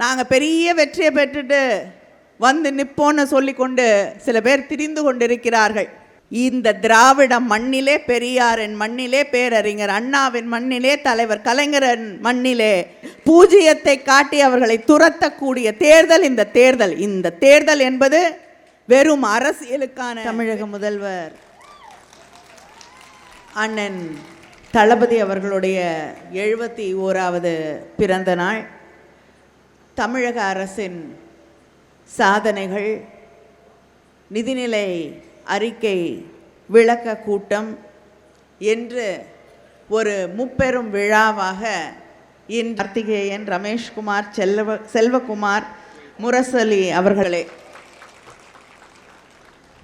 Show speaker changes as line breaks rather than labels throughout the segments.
நாங்கள் பெரிய வெற்றியை பெற்றுட்டு வந்து நிப்போன்னு சொல்லிக்கொண்டு சில பேர் திரிந்து கொண்டிருக்கிறார்கள். இந்த திராவிட மண்ணிலே பெரியாரின் மண்ணிலே பேரறிஞர் அண்ணாவின் மண்ணிலே தலைவர் கலைஞரின் மண்ணிலே பூஜ்ஜியத்தை காட்டி அவர்களை துரத்தக்கூடிய தேர்தல் இந்த தேர்தல். இந்த தேர்தல் என்பது வெறும் அரசியலுக்கான தமிழக முதல்வர் அண்ணன் தளபதி அவர்களுடைய எழுபத்தி ஓராவது பிறந்த நாள். தமிழக அரசின் சாதனைகள் நிதிநிலை அறிக்கை விளக்க கூட்டம் என்று ஒரு முப்பெரும் விழாவாக இன் கார்த்திகேயன் ரமேஷ்குமார் செல்வ செல்வகுமார் முரசலி அவர்களே.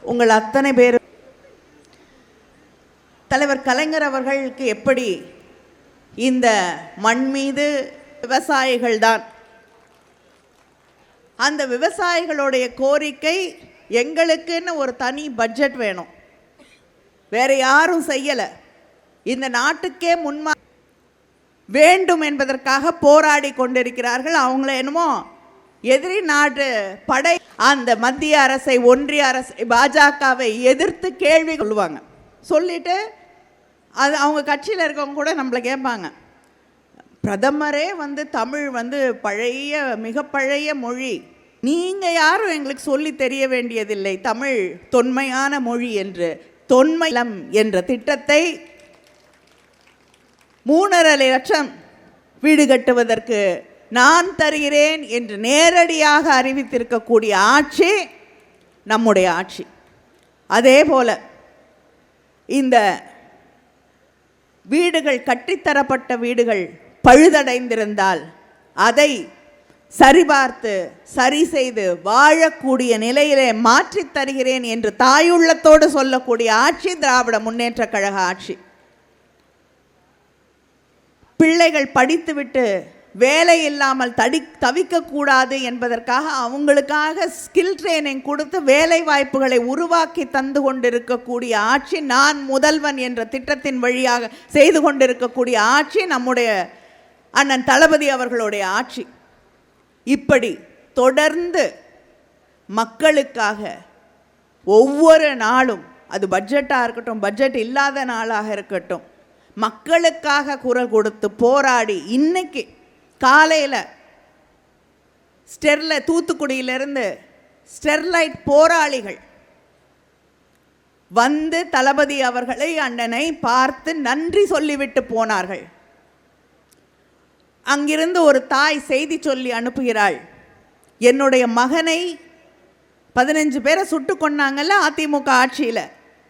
உங்கள் அத்தனை பேர் தலைவர் கலைஞர் அவர்களுக்கு எப்படி இந்த மண் மீது விவசாயிகள் தான் அந்த விவசாயிகளுடைய கோரிக்கை எங்களுக்குன்னு ஒரு தனி பட்ஜெட் வேணும். வேற யாரும் செய்யலை. இந்த நாட்டுக்கே முன்மா வேண்டும் என்பதற்காக போராடி கொண்டிருக்கிறார்கள். அவங்கள என்னமோ எதிரி நாட்டு படை அந்த மத்திய அரசை ஒன்றிய அரசை பாஜகவை எதிர்த்து கேள்வி சொல்லுவாங்க. சொல்லிட்டு அது அவங்க கட்சியில் இருக்கவங்க கூட நம்மளை கேட்பாங்க. பிரதமரே வந்து தமிழ் வந்து பழைய மிக பழைய மொழி. நீங்கள் யாரும் எங்களுக்கு சொல்லி தெரிய வேண்டியதில்லை. தமிழ் தொன்மையான மொழி என்று தொன்மலம் என்ற திட்டத்தை மூணரை லட்சம் வீடு கட்டுவதற்கு நான் தருகிறேன் என்று நேரடியாக அறிவித்திருக்கக்கூடிய ஆட்சி நம்முடைய ஆட்சி. அதே போல இந்த வீடுகள் கட்டித்தரப்பட்ட வீடுகள் பழுதடைந்திருந்தால் அதை சரிபார்த்து சரி செய்து வாழக்கூடிய நிலையிலே மாற்றித் தருகிறேன் என்று தாயுள்ளத்தோடு சொல்லக்கூடிய ஆட்சி திராவிட முன்னேற்றக் கழக ஆட்சி. பிள்ளைகள் படித்துவிட்டு வேலை இல்லாமல் தடி தவிக்கக்கூடாது என்பதற்காக அவங்களுக்காக ஸ்கில் ட்ரைனிங் கொடுத்து வேலை வாய்ப்புகளை உருவாக்கி தந்து கொண்டிருக்கக்கூடிய ஆட்சி நான் முதல்வன் என்ற திட்டத்தின் வழியாக செய்து கொண்டிருக்கக்கூடிய ஆட்சி நம்முடைய அண்ணன் தளபதி அவர்களுடைய ஆட்சி. இப்படி தொடர்ந்து மக்களுக்காக ஒவ்வொரு நாளும் அது பட்ஜெட்டாக இருக்கட்டும் பட்ஜெட் இல்லாத நாளாக இருக்கட்டும் மக்களுக்காக குரல் கொடுத்து போராடி இன்னைக்கு காலையில் ஸ்டெர்ல தூத்துக்குடியிலிருந்து ஸ்டெர்லைட் போராளிகள் வந்து தளபதி அவர்களை அண்ணனை பார்த்து நன்றி சொல்லிவிட்டு போனார்கள். அங்கிருந்து ஒரு தாய் செய்தி சொல்லி அனுப்புகிறாள். என்னுடைய மகனை பதினஞ்சு பேரை சுட்டு கொண்டாங்கல்ல அதிமுக ஆட்சியில்.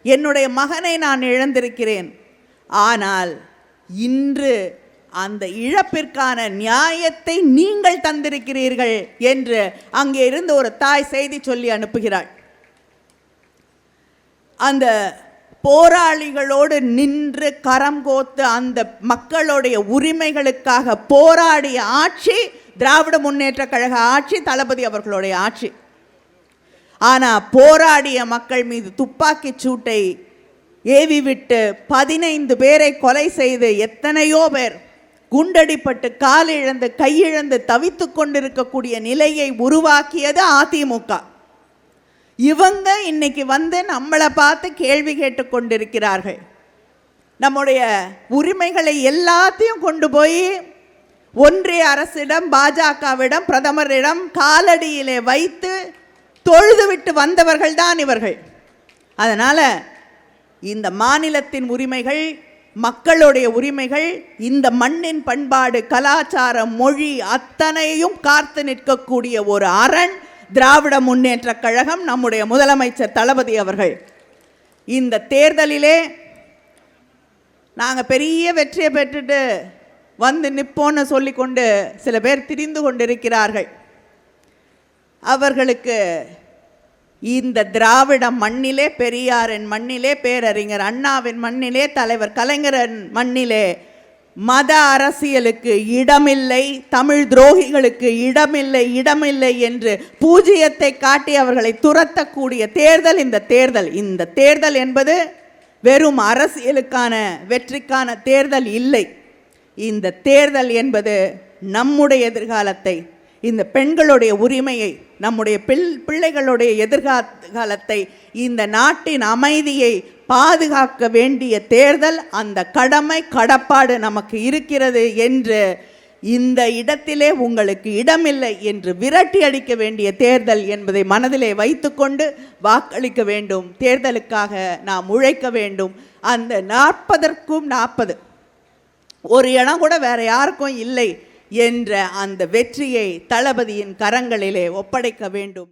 என்னுடைய மகனை நான் இழந்திருக்கிறேன். ஆனால் இன்று அந்த இழப்பிற்கான நியாயத்தை நீங்கள் தந்திருக்கிறீர்கள் என்று அங்கே இருந்து ஒரு தாய் செய்தி சொல்லி அனுப்புகிறாள். அந்த போராளிகளோடு நின்று கரம் கோத்து அந்த மக்களுடைய உரிமைகளுக்காக போராடிய ஆட்சி திராவிட முன்னேற்ற கழக ஆட்சி தளபதி அவர்களுடைய ஆட்சி. ஆனால் போராடிய மக்கள் மீது துப்பாக்கி சூட்டை ஏவி விட்டு பதினைந்து பேரை கொலை செய்து எத்தனையோ பேர் குண்டடிப்பட்டு காலிழந்து கையிழந்து தவித்து கொண்டிருக்கக்கூடிய நிலையை உருவாக்கியது அதிமுக. இவங்க இன்னைக்கு வந்து நம்மளை பார்த்து கேள்வி கேட்டு கொண்டிருக்கிறார்கள் நம்முடைய உரிமைகளை எல்லாத்தையும் கொண்டு போய் ஒன்றிய அரசிடம் பாஜகவிடம் பிரதமரிடம் காலடியிலே வைத்து தொழுதுவிட்டு வந்தவர்கள் தான் இவர்கள். அதனால் இந்த மாநிலத்தின் உரிமைகள் மக்களுடைய உரிமைகள் இந்த மண்ணின் பண்பாடு கலாச்சாரம் மொழி அத்தனையும் காத்து நிற்கக்கூடிய ஒரு அரண். திராவிட முன்னேற்ற கழகம் நம்முடைய முதலமைச்சர் தளபதி அவர்கள். இந்த தேர்தலிலே நாங்கள் பெரிய வெற்றியை பெற்றுட்டு வந்து நிற்போன்னு சொல்லிக்கொண்டு சில பேர் திரிந்து கொண்டிருக்கிறார்கள். அவர்களுக்கு இந்த திராவிட மண்ணிலே பெரியாரின் மண்ணிலே பேரறிஞர் அண்ணாவின் மண்ணிலே தலைவர் கலைஞரின் மண்ணிலே மத அரசியலுக்கு இடமில்லை தமிழ் துரோகிகளுக்கு இடமில்லை இடமில்லை என்று பூஜ்ஜியத்தை காட்டி அவர்களை துரத்தக்கூடிய தேர்தல் இந்த தேர்தல். இந்த தேர்தல் என்பது வெறும் அரசியலுக்கான வெற்றிக்கான தேர்தல் இல்லை. இந்த தேர்தல் என்பது நம்முடைய எதிர்காலத்தை இந்த பெண்களுடைய உரிமையை நம்முடைய பிள் பிள்ளைகளுடைய எதிர்காலத்தை இந்த நாட்டின் அமைதியை பாதுகாக்க வேண்டிய தேர்தல் அந்த கடமை கடப்பாடு நமக்கு இருக்கிறது என்று இந்த இடத்திலே உங்களுக்கு இடமில்லை என்று விரட்டி அடிக்க வேண்டிய தேர்தல் என்பதை மனதிலே வைத்துக்கொண்டு வாக்களிக்க வேண்டும். தேர்தலுக்காக நாம் உழைக்க வேண்டும். அந்த நாற்பதற்கும் நாற்பது. ஒரு இடம் கூட வேற யாருக்கும் இல்லை. என்ற அந்த வெற்றியை தளபதியின் கரங்களிலே ஒப்படைக்க வேண்டும்.